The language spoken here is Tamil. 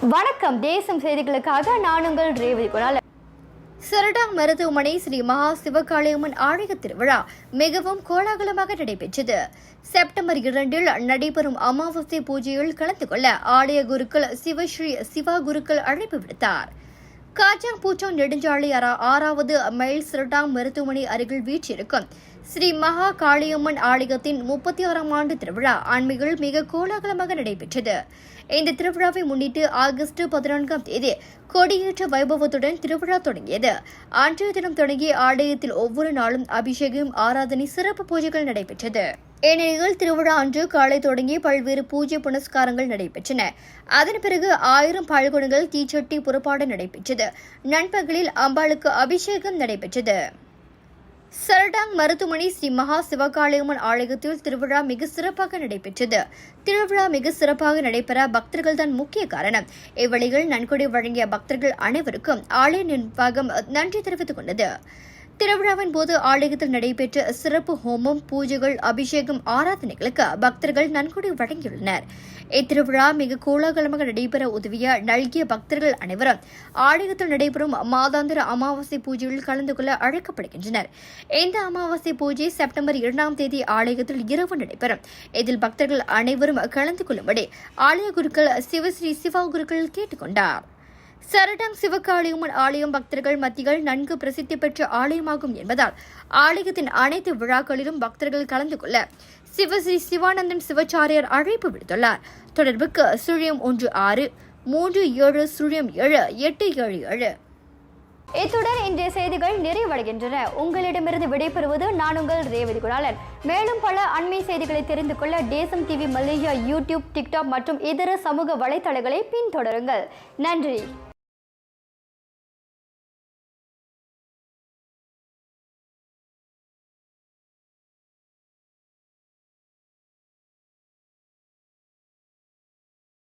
வணக்கம். தேசம் செய்திகளுக்காக நான் உங்கள் ரேவதி குணால் சரடாங் மருத்துவமனை ஸ்ரீ மகா சிவகாளியம்மன் ஆலய திருவிழா மிகவும் கோலாகலமாக நடைபெற்றது. செப்டம்பர் இரண்டில் நடைபெறும் அமாவாசை பூஜையில் கலந்து கொள்ள ஆலய குருக்கள் சிவஸ்ரீ சிவா குருக்கள் அழைப்பு விடுத்தார். காஜாங் பூச்சோங் நெடுஞ்சாலை ஆறாவது மைல் சிரட்டாங் மருத்துவமனை அருகில் வீற்றிருக்கும் ஸ்ரீ மகா காளியம்மன் ஆலயத்தின் முப்பத்தி ஆறாம் ஆண்டு திருவிழா ஆன்மீகள் மிக கோலாகலமாக நடைபெற்றது. இந்த திருவிழாவை முன்னிட்டு ஆகஸ்ட் பதினான்காம் தேதி கொடியேற்ற வைபவத்துடன் திருவிழா தொடங்கியது. அன்றைய தினம் தொடங்கி ஆலயத்தில் ஒவ்வொரு நாளும் அபிஷேகம் ஆராதனை சிறப்பு பூஜைகள் நடைபெற்றது. ஏனெனில் திருவிழா அன்று காலை தொடங்கி பல்வேறு பூஜை புனஸ்காரங்கள் நடைபெற்றன. அதன் பிறகு ஆயிரம் பால்குடங்கள் தீச்சட்டி புறப்பாடு நடைபெற்றது. நண்பகலில் அம்பாளுக்கு அபிஷேகம் நடைபெற்றது. சரடாங் மருத்துவமனை ஸ்ரீ மகா சிவகாளியம்மன் ஆலயத்தில் திருவிழா மிக சிறப்பாக நடைபெற்றது. திருவிழா மிக சிறப்பாக நடைபெற பக்தர்கள் தான் முக்கிய காரணம். இவ்வழியில் நன்கொடை வழங்கிய பக்தர்கள் அனைவருக்கும் ஆலய நிர்வாகம் நன்றி தெரிவித்துக் கொண்டது. திருவிழாவின் போது ஆலயத்தில் நடைபெற்ற சிறப்பு ஹோமம் பூஜைகள் அபிஷேகம் ஆராதனைகளுக்கு பக்தர்கள் நன்கொடை வழங்கியுள்ளனர். இத்திருவிழா மிக கோலாகலமாக நடைபெற உதவிய நல்கிய பக்தர்கள் அனைவரும் ஆலயத்தில் நடைபெறும் மாதாந்திர அமாவாசை பூஜையில் கலந்து கொள்ள அழைக்கப்படுகின்றனர். இந்த அமாவாசை பூஜை செப்டம்பர் இரண்டாம் தேதி ஆலயத்தில் இரவு நடைபெறும். இதில் பக்தர்கள் அனைவரும் கலந்து கொள்ளும்படி ஆலய குருக்கள் சிவஸ்ரீ சிவா குருக்கள் கேட்டுக்கொண்டார். சரடம் சிவகாளியம்மன் ஆலயம் பக்தர்கள் மத்தியில் நன்கு பிரசித்தி பெற்ற ஆலயமாகும் என்பதால் ஆலயத்தின் அனைத்து விழாக்களிலும் பக்தர்கள் கலந்து கொள்ள சிவஸ்ரீ சிவானந்தன் சிவாச்சாரியார் அழைப்பு விடுத்துள்ளார். தொடர்புக்கு சுழியம் ஒன்று ஆறு மூன்று ஏழு சுழியம் ஏழு எட்டு ஏழு ஏழு. இத்துடன் இன்றைய செய்திகள் நிறைவடைகின்றன. உங்களிடமிருந்து விடைபெறுவது நான் உங்கள் ரேவதி குணாலன் மேலும் பல அண்மை செய்திகளை தெரிந்து கொள்ள தேசம் டிவி மலேசியா யூடியூப் டிக்டாக் மற்றும் இதர சமூக வலைத்தளங்களை பின்தொடருங்கள். நன்றி.